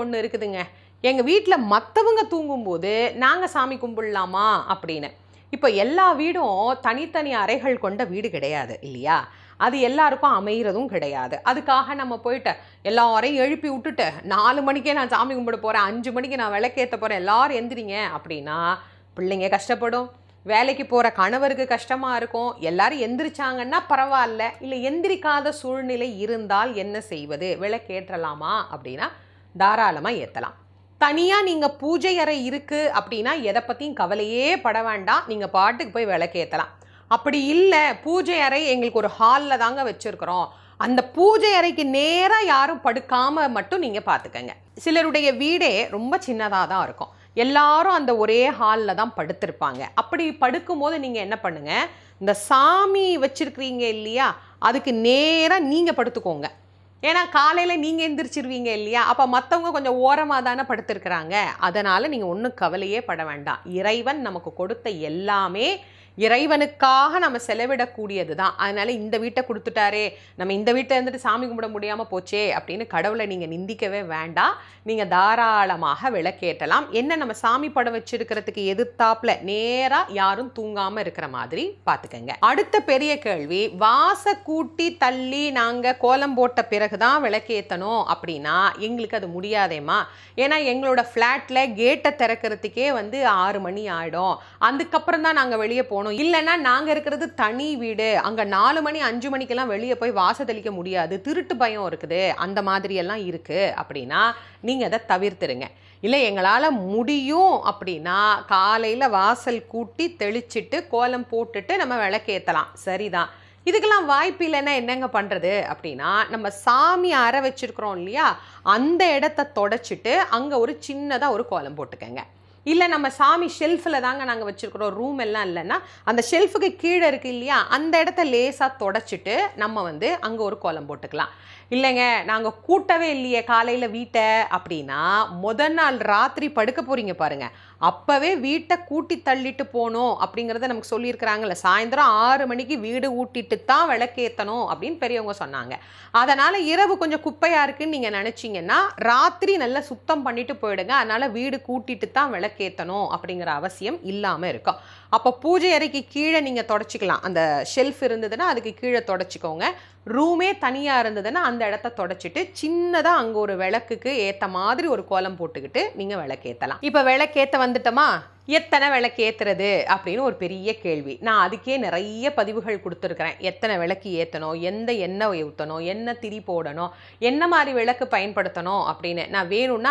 ஒன்று இருக்குதுங்க. எங்கள் வீட்டில் மற்றவங்க தூங்கும்போது நாங்கள் சாமி கும்பிடலாமா அப்படின்னு. இப்போ எல்லா வீடும் தனித்தனி அறைகள் கொண்ட வீடு கிடையாது இல்லையா? அது எல்லாருக்கும் அமைகிறதும் கிடையாது. அதுக்காக நம்ம போயிட்டு எல்லாரையும் எழுப்பி விட்டுட்டு நாலு மணிக்கே நான் சாமி கும்பிட போகிறேன் அஞ்சு மணிக்கு நான் விளக்கேற்ற போகிறேன் எல்லாரும் எந்திரிங்க அப்படின்னா பிள்ளைங்க கஷ்டப்படும். வேலைக்கு போகிற கணவருக்கு கஷ்டமாக இருக்கும். எல்லாரும் எந்திரிச்சாங்கன்னா பரவாயில்ல. இல்லை எந்திரிக்காத சூழ்நிலை இருந்தால் என்ன செய்வது? விளக்கேற்றலாமா அப்படின்னா தாராளமாக ஏற்றலாம் தனியாக நீங்கள் பூஜை அறை இருக்குது அப்படின்னா எதை பற்றியும் கவலையே பட வேண்டாம். நீங்கள் பாட்டுக்கு போய் விளக்கு ஏற்றலாம் அப்படி இல்லை பூஜை அறை எங்களுக்கு ஒரு ஹாலில் தாங்க வச்சுருக்குறோம். அந்த பூஜை அறைக்கு நேராக யாரும் படுக்காமல் மட்டும் நீங்கள் பார்த்துக்கங்க சிலருடைய வீடே ரொம்ப சின்னதாக தான் இருக்கும். எல்லாரும் அந்த ஒரே ஹாலில் தான் படுத்திருப்பாங்க. அப்படி படுக்கும்போது நீங்கள் என்ன பண்ணுங்கள் இந்த சாமி வச்சுருக்கிறீங்க இல்லையா? அதுக்கு நேராக நீங்கள் படுத்துக்கோங்க. ஏன்னா காலையில் நீங்கள் எந்திரிச்சிருவீங்க இல்லையா? அப்போ மற்றவங்க கொஞ்சம் ஓரமாக தானே படுத்திருக்கிறாங்க. அதனால் நீங்கள் ஒன்றும் கவலையே பட வேண்டாம். இறைவன் நமக்கு கொடுத்த எல்லாமே இறைவனுக்காக நம்ம செலவிடக்கூடியது தான் அதனால் இந்த வீட்டை கொடுத்துட்டாரே நம்ம இந்த வீட்டை இருந்துட்டு சாமி கும்பிட முடியாமல் போச்சே அப்படின்னு கடவுளை நீங்கள் நிந்திக்கவே வேண்டாம். நீங்கள் தாராளமாக விளக்கேற்றலாம். என்ன நம்ம சாமி படம் வச்சிருக்கிறதுக்கு எதிர்த்தாப்பில் நேராக யாரும் தூங்காமல் இருக்கிற மாதிரி பார்த்துக்கங்க. அடுத்த பெரிய கேள்வி வாச கூட்டி தள்ளி நாங்கள் கோலம் போட்ட பிறகு தான் விளக்கேற்றணும் அப்படின்னா எங்களுக்கு அது முடியாதேம்மா? ஏன்னா எங்களோட ஃப்ளாட்டில் கேட்டை திறக்கிறதுக்கே வந்து ஆறு மணி ஆகிடும் அதுக்கப்புறம் தான் நாங்கள் வெளியே போனோம் போகணும். இல்லைன்னா நாங்கள் இருக்கிறது தனி வீடு. அங்கே நாலு மணி அஞ்சு மணிக்கெல்லாம் வெளியே போய் வாச தெளிக்க முடியாது. திருட்டு பயம் இருக்குது. அந்த மாதிரியெல்லாம் இருக்குது அப்படின்னா நீங்கள் அதை தவிர்த்துருங்க. இல்லை எங்களால் முடியும் அப்படின்னா காலையில் வாசல் கூட்டி தெளிச்சிட்டு கோலம் போட்டுட்டு நம்ம விளக்கேற்றலாம் சரிதான். இதுக்கெல்லாம் வாய்ப்பு இல்லைன்னா என்னங்க பண்ணுறது அப்படின்னா நம்ம சாமி அற வச்சுருக்குறோம் இல்லையா? அந்த இடத்த தொடச்சிட்டு அங்கே ஒரு சின்னதாக ஒரு கோலம் போட்டுக்கங்க. இல்லை நம்ம சாமி ஷெல்ஃபில் தாங்க நாங்கள் வச்சுருக்கிறோம். ரூம் எல்லாம் இல்லைன்னா அந்த ஷெல்ஃபுக்கு கீழே இருக்குது இல்லையா அந்த இடத்த லேசாக தொடச்சிட்டு நம்ம வந்து அங்கே ஒரு கோலம் போட்டுக்கலாம். இல்லைங்க நாங்கள் கூட்டவே இல்லையே காலையில் வீட்டை அப்படின்னா முத நாள் ராத்திரி படுக்க போகிறீங்க பாருங்கள் அப்போவே வீட்டை கூட்டி தள்ளிட்டு போகணும் அப்படிங்கிறத நமக்கு சொல்லியிருக்கிறாங்கல்ல. சாயந்தரம் ஆறு மணிக்கு வீடு ஊட்டிட்டு தான் விளக்கேற்றணும் அப்படின்னு பெரியவங்க சொன்னாங்க. அதனால் இரவு கொஞ்சம் குப்பையாக இருக்குன்னு நீங்கள் நினச்சிங்கன்னா ராத்திரி நல்லா சுத்தம் பண்ணிட்டு போயிடுங்க. அதனால் வீடு கூட்டிட்டு தான் விளக்கு விளக்கேற்றணும் அப்படிங்கிற அவசியம் இல்லாமல் இருக்கும் அப்போ பூஜை அறைக்கு கீழே நீங்கள் தொடச்சிக்கலாம். அந்த ஷெல்ஃப் இருந்ததுன்னா அதுக்கு கீழே தொடச்சிக்கோங்க. ரூமே தனியாக இருந்ததுன்னா அந்த இடத்த தொடச்சிட்டு சின்னதாக அங்கே ஒரு விளக்குக்கு ஏற்ற மாதிரி ஒரு கோலம் போட்டுக்கிட்டு நீங்கள் விளக்கேற்றலாம் இப்போ விளக்கேற்ற வந்துட்டோமா? எத்தனை விளக்கு ஏற்றுறது அப்படின்னு ஒரு பெரிய கேள்வி. நான் அதுக்கே நிறைய பதிவுகள் கொடுத்துருக்குறேன். எத்தனை விளக்கு ஏற்றணும் எந்த எண்ணெய் ஊற்றணும் என்ன திரி போடணும்? என்ன மாதிரி விளக்கு பயன்படுத்தணும் அப்படின்னு. நான் வேணும்னா